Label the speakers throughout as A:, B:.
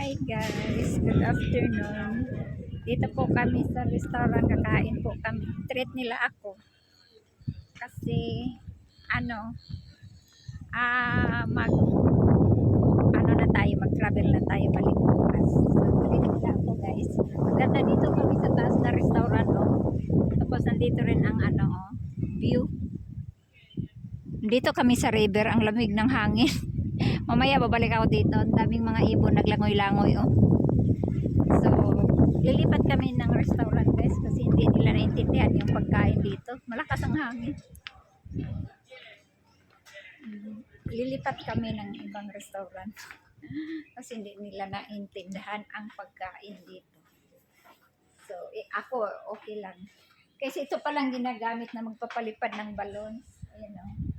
A: Hi guys, good afternoon. Dito po kami sa restaurant, kakain po kami. Treat nila ako. Kasi, ano, ah, mag, ano na tayo, mag-travel na tayo balik bukas. So, treat nila ako guys. Maganda dito kami sa taas na restaurant, oh. Tapos nandito rin ang ano, oh, view. Dito kami sa river, ang lamig ng hangin. Mamaya babalik ako dito. Ang daming mga ibon naglangoy-langoy oh. So, lilipat kami ng restaurant guys kasi hindi nila naintindihan yung pagkain dito. Malakas ang hangin. Mm, Lilipat kami ng ibang restaurant kasi hindi nila naintindihan ang pagkain dito. So, eh, ako okay lang. Kasi ito palang ginagamit na magpapalipad ng balloons. Ayan oh.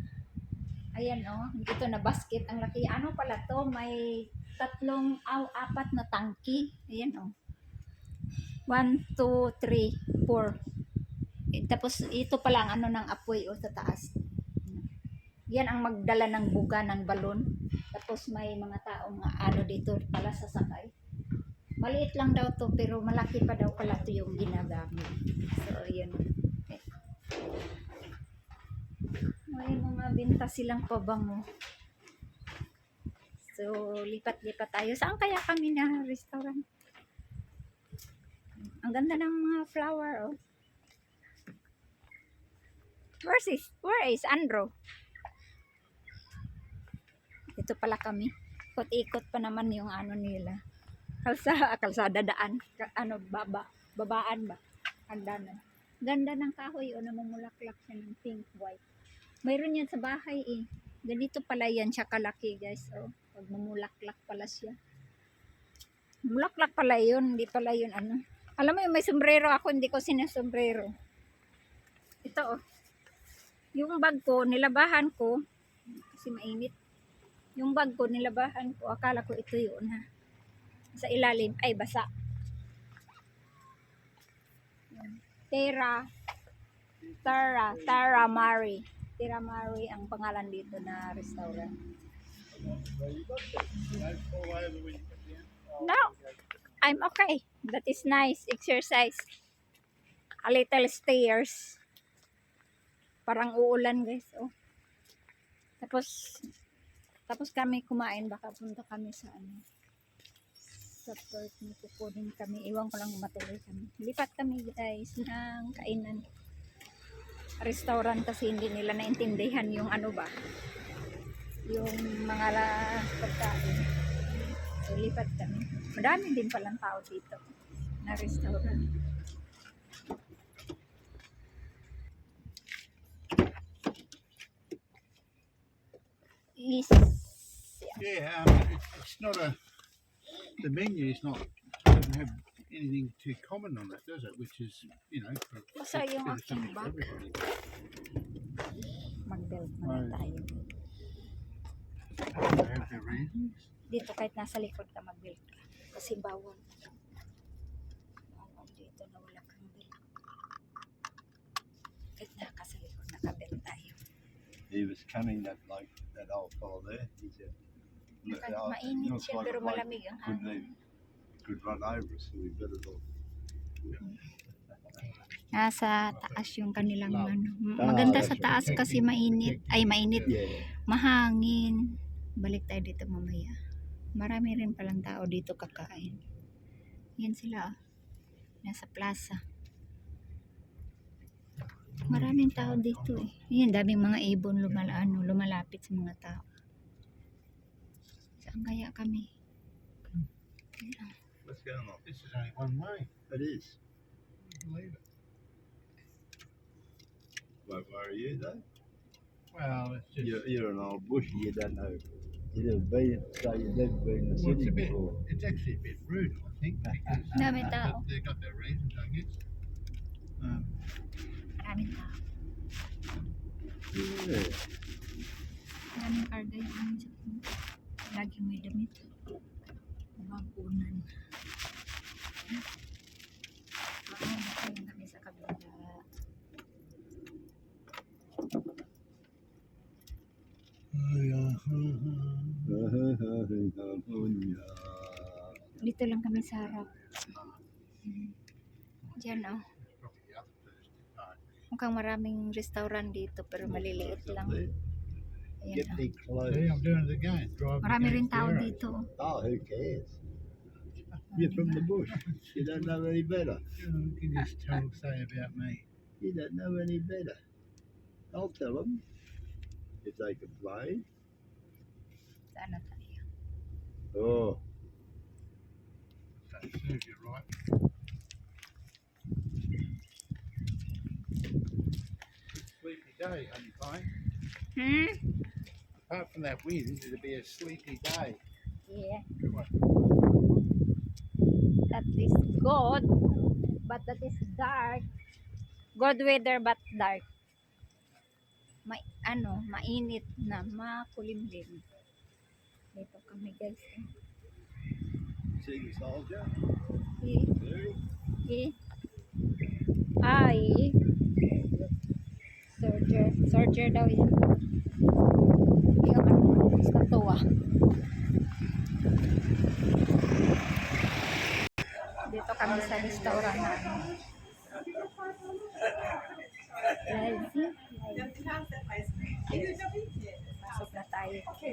A: Ayan oh, ito na basket. Ang laki. Ano pala to? May tatlong, aw, apat na tangki. Ayan oh. One, two, three, four. Eh, tapos ito pala ang ano ng apoy oh, sa taas. Yan ang magdala ng buga ng balon. Tapos may mga taong ano dito pala sasakay. Maliit lang daw to pero malaki pa daw pala to yung ginagamit. So, yun. Okay. May mga binta silang pabango. So, lipat-lipat tayo. Saan kaya kami na restaurant? Ang ganda ng mga flower, oh. Where is, where is Andro? Ito pala kami. Ikot-ikot pa naman yung ano nila. Kalsa, kalsada daan. Ano, baba. Babaan ba? Hagdanan. Ganda ng kahoy, o namumulaklak siya ng pink, white. Mayroon yan sa bahay eh. Ganito pala yan siya kalaki guys. Oh, pag mamulaklak pala siya. Mulaklak pala yun. Hindi pala yun ano. Alam mo yung may sombrero ako, hindi ko sinasombrero. Ito oh. Yung bag ko, nilabahan ko. Kasi mainit. Yung bag ko, nilabahan ko. Akala ko ito yun ha. Sa ilalim, ay basa. Tera. Tara. Tara Mari. Tira Mari ang pangalan dito na restaurant. No, I'm okay. That is nice. Exercise. A little stairs. Parang uulan guys. Oh. Tapos, tapos kami kumain. Baka punta kami sa ano. Sa port na kukunin kami. Iwan ko lang matuloy kami. Lipat kami guys ng kainan restaurant kasi hindi nila naintindihan yung ano ba. Yung mga pagkain. So lipat kami. Madami din palang tao dito na restaurant. Is
B: Yeah, um, it, it's not a. The menu is not doesn't have anything too common on it, does it? Which is, you know, for,
A: Basta yung
B: bit of something for
A: bag.
B: everybody.
A: mag-belt muna tayo
B: They have their reasons.
A: dito kahit nasa likod ka mag-belt ka kasi bawal bawal dito na wala kang belt kahit naka sa likod naka-belt tayo
C: he was cunning that bloke, that old fellow there. He said, "Look,
A: Kahit
C: our-
A: mainit
C: looks
A: siya
C: like
A: pero
C: bloke
A: malamig ang
C: couldn't
A: hangin.
C: even could run over us, so we better not."
A: Nasa taas yung kanilang ano. Maganda sa taas kasi mainit. Ay, mainit. Mahangin. Balik tayo dito mamaya. Marami rin palang tao dito kakain. Yan sila. oh. Nasa plaza. Maraming tao dito eh. Yan, daming mga ibon lumala, ano, lumalapit sa mga tao. Saan kaya kami? Yan, oh.
C: What's going on?
B: This is only one way.
C: It is.
B: Believe it.
C: Won't worry you though.
B: Well, it's just.
C: You're, you're an old bushy. You don't know. You never been, so you've never been in the
B: Well, it's
C: city
B: a bit.
C: before.
B: It's actually a bit rude, I think, because
A: Dami tao.
B: they got their reasons, I guess. Um,
A: Maraming tao.
C: Yeah.
A: Dito lang kami sa harap. Diyan oh. Mukhang maraming restaurant dito pero maliliit lang. Ayan
C: Get
A: oh.
C: big clothes.
B: See, I'm doing it again. Driving
A: Marami rin tao dito.
C: Oh, who cares? You're from the bush. You don't know any better.
B: You can just tell, say about me.
C: You don't know any better. I'll tell them if they complain.
A: Saan na tayo?
C: Oh,
B: That right. Sleepy day, honey pie.
A: Hmm?
B: Apart from that wind, it'll be a sleepy day.
A: Yeah. That is good. But that is dark. Good weather but dark. May ano, mainit na makulimlim. Dito kami guys.
C: see the soldier?
A: Eh,
C: Very.
A: eh. Ay. Soldier. Soldier daw yan. Yung ano, katuwa. Dito kami sa restaurant namin. Live. Live. Pasok na tayo. Pasok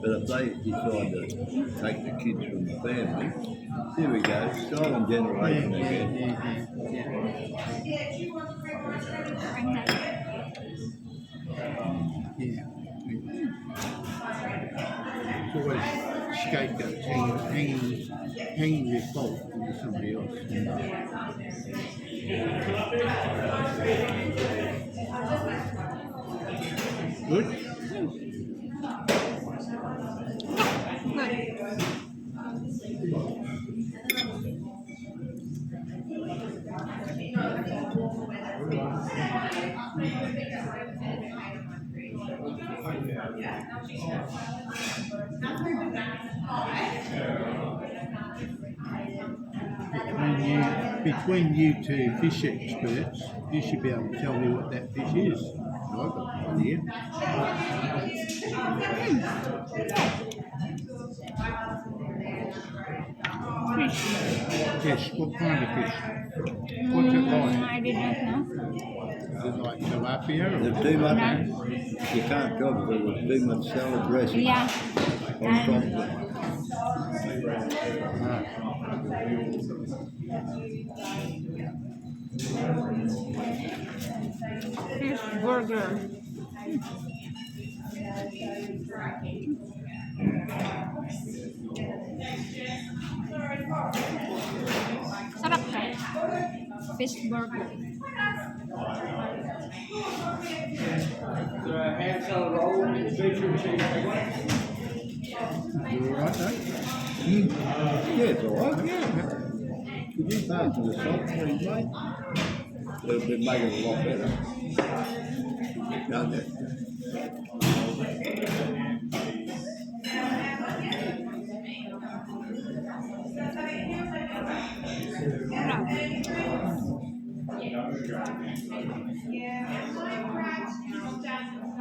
C: but if they decide to take the kids from the family, here we go, silent generation again.
B: Yeah. Um, escaped hanging, hanging, hanging onto somebody else. Good? Yeah. Between you, between you two fish experts, you should be able to tell me what that fish is. I've got no idea.
A: Fish.
B: Fish, what kind of fish? What's it
A: Mm,
B: like?
A: I did not know.
B: Is it like tilapia or?
C: There's too much,
A: No.
C: you can't tell because there's too much salad dressing
A: Yeah.
C: on top of it.
A: Fish burger. Sarap. Fish burger.
D: The roll, cheese.
C: Che so, che? Che tanto che so, non mai. Dovrebbe mai che lo opera. Grande.
A: Yeah, I'm going to practice now.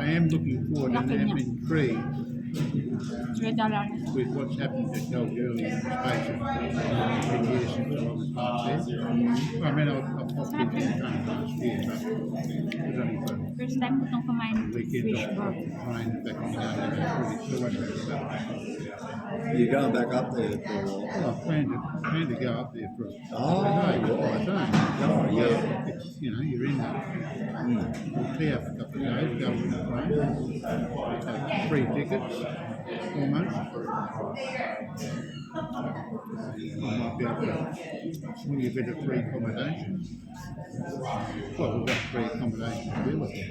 B: I am looking forward and I'm
A: in prayer
B: with what's happened to Kalgoorlie in uh, the space of ten years since I was last there. I mean, I, I popped in ten times last year, but it was only for
A: First time ko itong kumain
B: a weekend
A: fish
B: off.
A: burger.
B: Trying back in the day, I was really sure so.
C: You're going back up there for a while.
B: Oh, well, I plan to, plan to go up there for a
C: Oh,
B: day, but I don't.
C: Oh, yeah.
B: It's, you know, you're in that. Hmm. We'll clear for a couple of days, go on the plane, take free tickets, almost. I might be able to swing a bit of free accommodation. Well, we've got free accommodation to deal with it.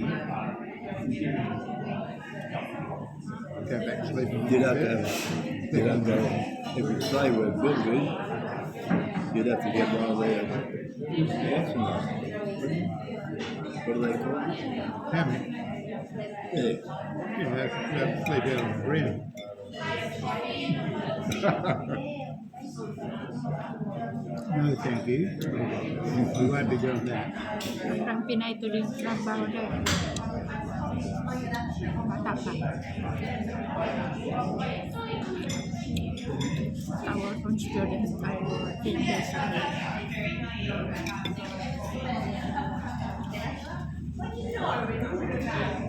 B: Go back sleeping.
C: You'd have to have, you'd have to if you say we're building, you'd have to get one of their houses. What do they call it? Yeah,
B: they have, they have to sleep out on the ground. no, thank you. We won't be doing that.
A: Our own are working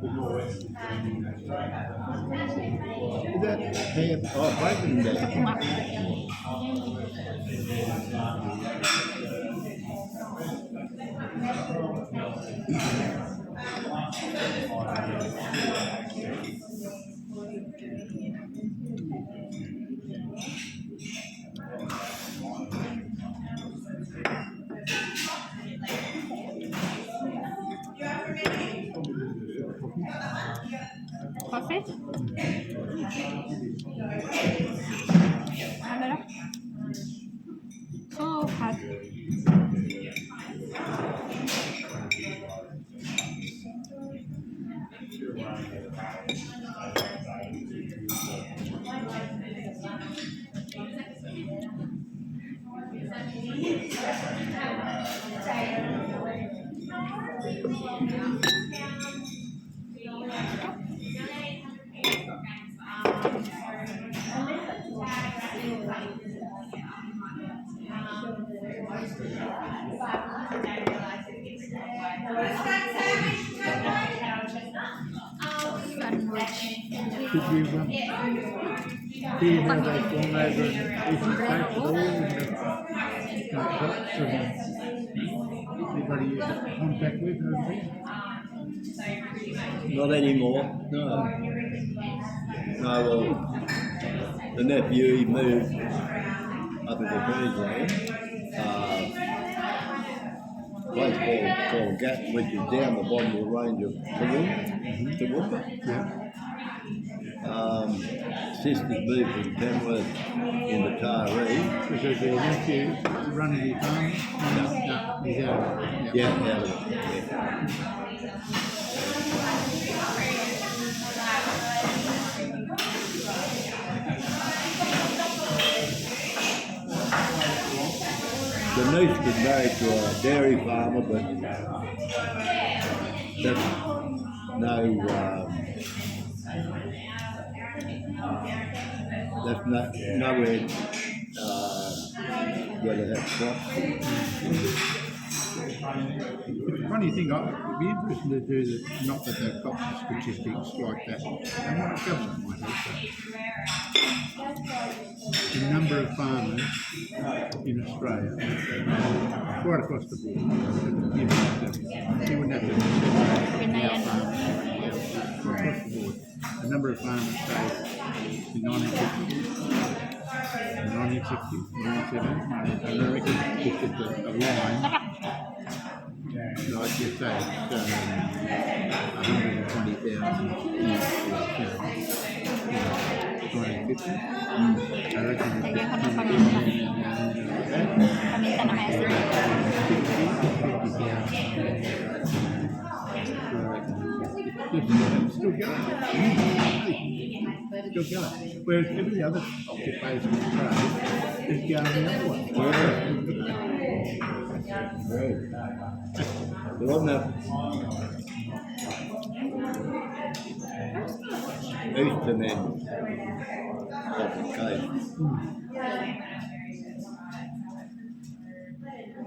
C: Is that
A: ham or bacon there?
B: Thank you.
C: Not anymore, no. No, well, the nephew, he moved up into Queensland. Uh, called Gat, which is down the bottom of the range of Toowoomba. Toowoomba.
B: Yeah.
C: Um, sister's moved from Penworth into Taree.
B: Because your nephew running his farm? No, he's out of it.
C: Yeah, out of it. Yeah. The niece was married to a dairy farmer, but that's no, um, that's not nowhere uh, where they have
B: but the funny thing, I, it'd be interesting to do not that they've got the statistics like that, and what. The number of farmers in Australia, right across the board, you wouldn't have to, wouldn't have to across the board. The number of farmers, say, in 1950 non effective, non seven, and dynamic effective one. Lord gives us um, 120,000 each for 250. I reckon it's Still going. it. Still going. it. Whereas every other occupies the prize is down the other one.
C: Right.
B: Love that. Östernen. Auf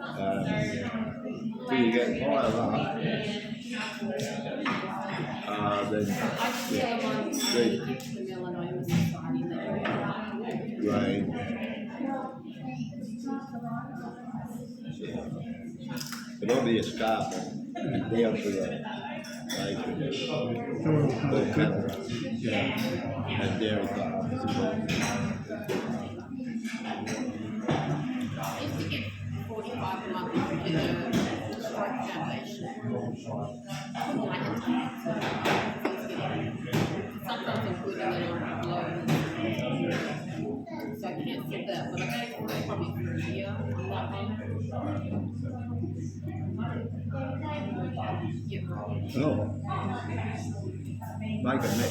C: Uh, so you get more that. Uh, then, yeah. Right. It ought to
B: be
C: a.
B: They
C: have
B: to, like, yeah,
C: at their, uh,
E: I used to get forty-five a month to the stroke foundation. I had to- Sometimes I'm good and then I'm. So I cancelled that, but I got it probably for a year one. Yeah.
C: Oh. Make a mix,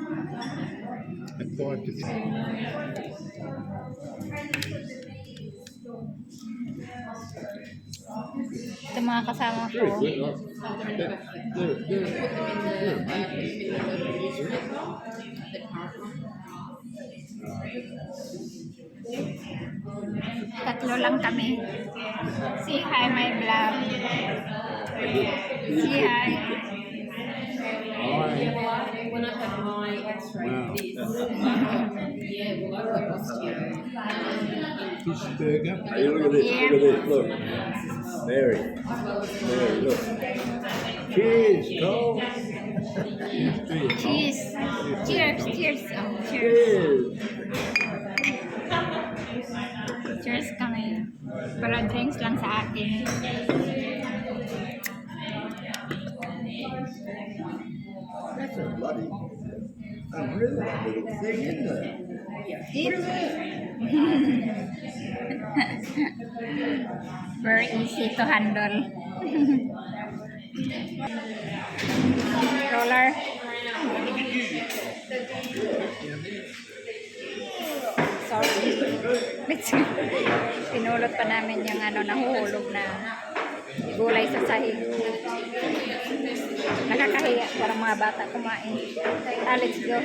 B: at five to.
A: Ito mga kasama ko. Tatlo lang kami. Say hi my vlog. Say hi.
E: When I had my x-ray
B: Wow.
E: this, yeah, well, I got osteo.
B: Fish burger.
C: Hey, look at this, look at this, look. Mary, Mary, look. Cheers, Cole.
A: Cheers. Cheers. Cheers. Oh, cheers.
C: Cheers.
A: Cheers kami. Para drinks lang sa akin.
C: That's a bloody, a really little thing, isn't it?
A: Eat. Very easy to handle. Roller. Sorry. Pinulot pa namin yung ano, nahuhulog na gulay sa sahig. Nakakahiya para mga bata kumain. Ah, let's go.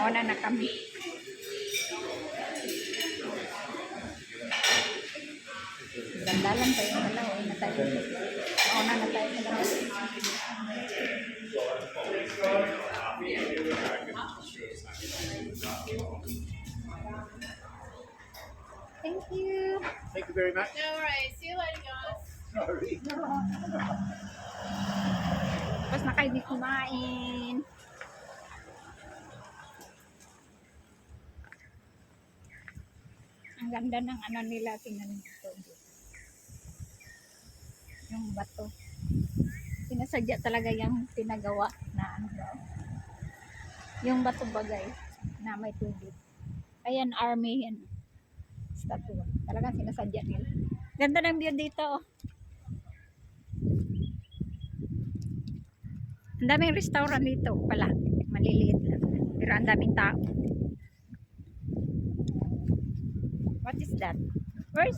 A: Mauna na kami. Ganda lang tayo na lang. Uwi na tayo. Mauna na tayo sa labas. Thank you.
B: Thank you very much.
E: No worries. See you later, guys.
B: Sorry.
A: Tapos na kayo di kumain. Ang ganda ng ano nila, tingnan nito. Yung bato. Sinasadya talaga yung pinagawa na ano daw. Yung bato bagay na may tubig. Ayan, army yan. Statue. Talagang sinasadya nila. Ganda ng view dito. oh. Ang daming restaurant dito pala. Maliliit lang. Pero ang daming tao. What is that? Where is?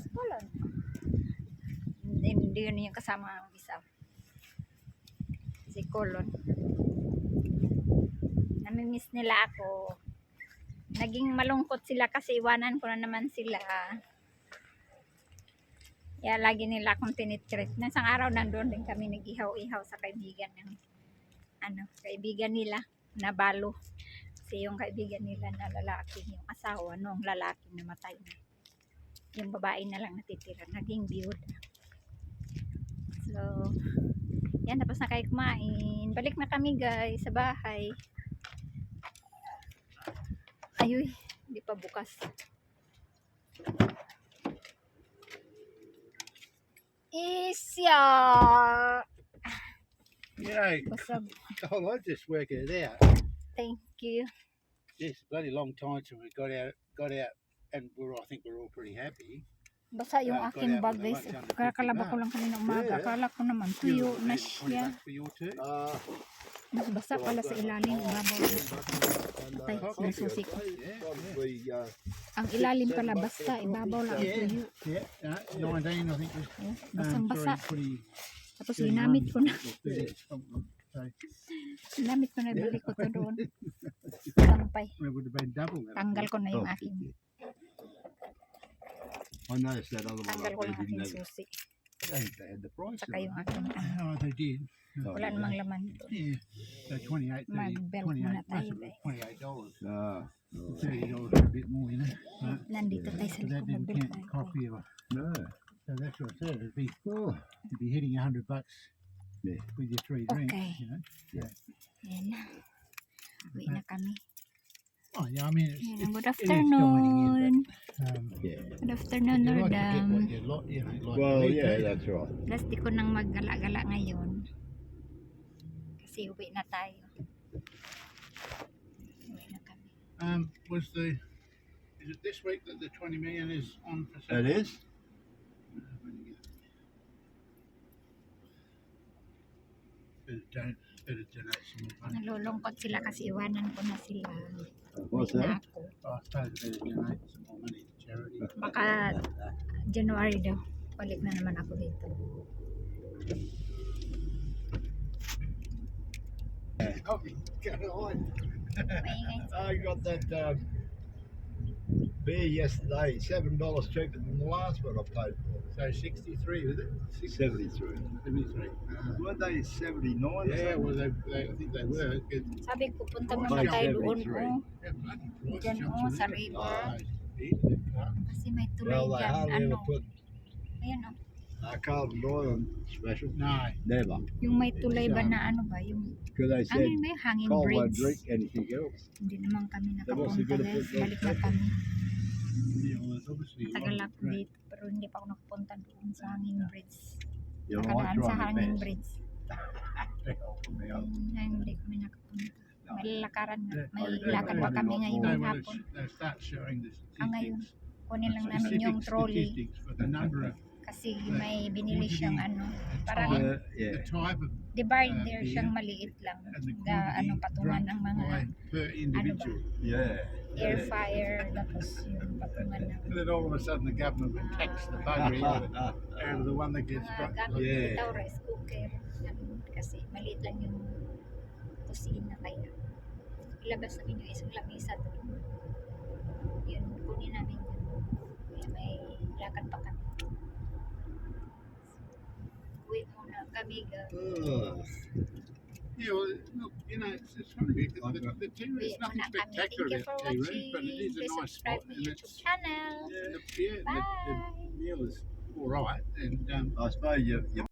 A: Hindi, hindi yun yung kasama ang isa. Si Colon. Namimiss nila ako. Naging malungkot sila kasi iwanan ko na naman sila. Kaya lagi nila akong tinitreat. Nasang araw nandun din kami nag-ihaw-ihaw sa kaibigan ng ano, kaibigan nila na balo. Kasi yung kaibigan nila na lalaki, yung asawa nung lalaki namatay na. Yung babae na lang natitira, naging biyuda. So, yan, tapos na kayo kumain. Balik na kami guys sa bahay. Ayuy, hindi pa bukas. Isya!
B: You know,
A: Busog.
B: oh, I just working it out.
A: Thank you.
B: Yes, bloody long time till we got out, got out, and we're, I think we're all pretty happy.
A: Basa yung
B: Ah, got
A: aking
B: out
A: bag
B: with the
A: guys.
B: lunch under
A: Kakalaba ko
B: 50
A: lang kanina umaga.
C: Yeah.
A: Akala ko naman tuyo na siya.
B: For your two.
C: Uh,
A: Mas basa pala sa ilalim. Ibabaw lang. Tay, sinususi ko.
C: probably, uh,
A: Ang ilalim pala basta. Ibabaw lang ang
B: Yeah.
A: tuyo.
B: Yeah, no, 19, I think. Was,
A: Ayan,
B: um,
A: Basang basa.
B: sorry, 20,
A: Tapos
B: 31,
A: ginamit ko na.
B: or 30 something. So
A: Ginamit ko na. Ibalik ko to doon. Sampay. Tanggal ko na yung
C: Oh,
A: aking.
C: One
A: Tanggal ko
C: didn't
A: aking susi. Saka yung aking ano.
B: Oh.
C: Oh,
A: Wala namang laman doon.
B: Yeah. So 28, 30,
A: Mag-belt
B: 28,
A: muna tayo,
B: most of it,
A: guys.
B: 28 dollars.
C: Ah?
A: Nandito tayo sa likod. Mag-belt tayo.
B: coffee or
C: no.
B: So that's what I said. It'd be
C: Oh,
B: you'd be hitting a hundred bucks
C: Yeah.
B: with your three drinks,
A: Okay.
B: you know.
A: Na. Uwi na kami.
B: Oh yeah, I mean it's,
A: Ayan,
B: it's
A: good afternoon.
B: in, um
C: yeah.
A: Good afternoon,
B: you like you lot, you know, like
C: Well, yeah, that's right.
A: Last di ko nang maggala-gala ngayon. Kasi uwi na tayo. Uwi na kami.
B: Um, was the is it this week that the twenty million is on for sale?
C: It is?
B: Don't better donate some more money.
A: Nalulungkot sila kasi iwanan ko na sila. Na ako.
B: Oh, I suppose better donate some more money to charity.
A: Baka January daw. Balik na naman ako dito.
B: Oh, go on.
C: I got that um, beer yesterday, seven dollars cheaper than the last one I paid for.
B: So sixty-three, was it?
C: Seventy-three.
B: Seventy-three. Uh,
C: Weren't they seventy-nine? or
B: yeah,
C: something?
B: well, they, they, I think they were. Good.
A: Sabi ko, punta
C: Oh,
A: muna tayo doon.
C: 73.
A: Oh,
B: price
A: Dyan,
B: jumps
A: oh,
B: in
A: sa river. Kasi may tulay
C: Well, they
A: dyan. Ano?
C: put
A: Ayan oh.
C: uh, Carlton Oil special.
B: No,
C: Never.
A: Yung may tulay ba na ano ba? Yung,
C: Because they
A: ano
C: said
A: hanging
C: Cole won't
A: bridge?
C: drink anything else.
A: Hindi naman kami nakapunta guys. Balik na kami.
B: Yeah, well, there's obviously a lot
A: Tagal
B: of
A: ako dito. Pero hindi pa ako nakapunta doon sa hanging bridge. Nakadaan sa hanging bridge. Ayun, hindi kami nakapunta. May lalakaran nga. May lakad pa kami
C: yeah.
A: ngayon
B: No,
A: ng
B: well,
A: hapon.
B: the
A: Ah, ngayon. Kunin lang namin yung trolley. Kasi may binili siyang ano. Parang
B: type,
C: Uh,
B: the
C: yeah.
A: divider
B: uh,
A: siyang maliit lang.
B: and
A: Na ano patungan
B: drunk
A: ng mga
B: per individual.
C: Yeah.
A: air fire tapos yung patungan ng
B: And then all of a sudden the government would tax the of, out of the one that gets
A: gamit
C: Yeah.
A: daw rice cooker. Kasi maliit lang yung kusina kaya ilabas namin yung isang lamisa doon. Yun, kunin namin yun. Kaya may lakad pa kami. Muna kami guys.
C: Ugh.
B: Yeah, well, look, you know, it's, it's funny because the, the tea room is nothing
A: muna kami. Thank
B: spectacular
A: you
B: about
A: for
B: tea room, but it is a
A: Please
B: nice
A: subscribe
B: spot
A: my
B: and
A: YouTube
B: it's
A: channel.
B: yeah, the, yeah, the,
A: Bye.
B: the meal is all right and um,
C: I suppose you, you